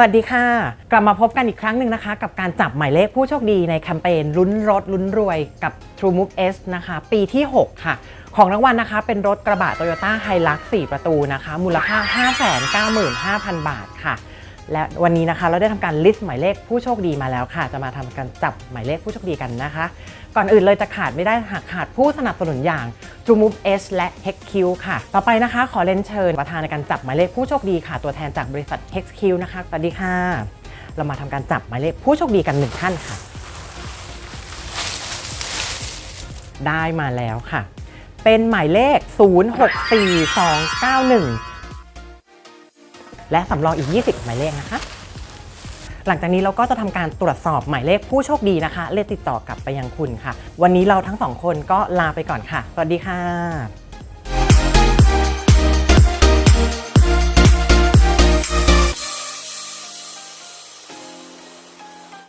วัสดีค่ะ กลับมาพบกันอีกครั้งหนึ่งนะคะ กับการจับหมายเลขผู้โชคดีในแคมเปญลุ้นรถลุ้นรวยกับ True Move S นะคะ ปีที่ 6 ค่ะ ของรางวัลนะคะ เป็นรถกระบะ Toyota Hilux 4 ประตูนะคะ มูลค่า 595,000 บาทค่ะ และวันนี้นะคะเราได้ทำการลิสต์หมายเลขผู้โชคดีมาแล้วค่ะ จะมาทำการจับหมายเลขผู้โชคดีกันนะคะ ก่อนอื่นเลยจะขาดไม่ได้หากขาดผู้สนับสนุนอย่าง True Move S และ HEXQ ค่ะ ต่อไปนะคะขอเรียนเชิญประธานในการจับหมายเลขผู้โชคดีค่ะ ตัวแทนจากบริษัท HEXQ นะคะสวัสดีค่ะ เรามาทำการจับหมายเลขผู้โชคดีกันหนึ่งท่านค่ะ ได้มาแล้วค่ะ เป็นหมายเลข 064291 และสำรองอีก 20 หมายเลขนะคะ หลังจากนี้เราก็จะทำการตรวจสอบหมายเลขผู้โชคดีนะคะเลขติดต่อกลับไปยังคุณค่ะ วันนี้เราทั้งสองคนก็ลาไปก่อนค่ะ สวัสดีค่ะ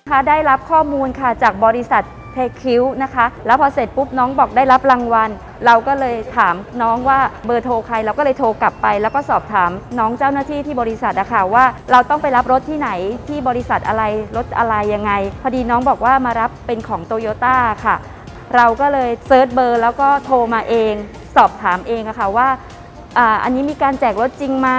ค่ะได้รับข้อมูลค่ะจากบริษัท เพคิวนะคะ แล้วพอเสร็จปุ๊บน้องบอกได้รับรางวัล เราก็เลยถามน้องว่าเบอร์โทรใคร เราก็เลยโทรกลับไป แล้วก็สอบถามน้องเจ้าหน้าที่ที่บริษัทอะค่ะว่าเราต้องไปรับรถที่ไหนที่บริษัทอะไรรถอะไรยังไง พอดีน้องบอกว่ามารับเป็นของโตโยต้าค่ะ เราก็เลยเซิร์ชเบอร์แล้วก็โทรมาเอง สอบถามเองอะค่ะว่า อ่าอันนี้มีการแจกรถจริงไหม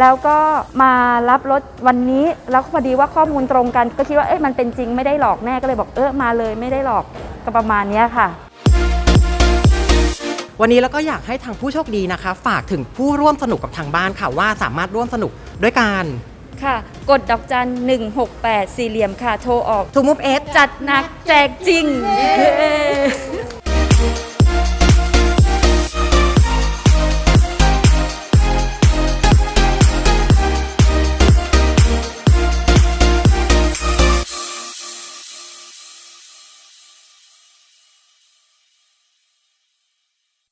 แล้วก็มารับรถวันนี้ แล้วพอดีว่าข้อมูลตรงกัน ก็คิดว่าเอ๊ะมันเป็นจริงไม่ได้หลอกแน่ก็เลยบอกเออมาเลยไม่ได้หลอกก็ประมาณเนี้ยค่ะ วันนี้เราก็อยากให้ทางผู้โชคดีนะคะ ฝากถึงผู้ร่วมสนุกกับทางบ้านค่ะว่าสามารถร่วมสนุกด้วยการค่ะ กดดอกจัน 168 สี่เหลี่ยมค่ะ โทรออก True Move S จัดหนักแจกจริงเย้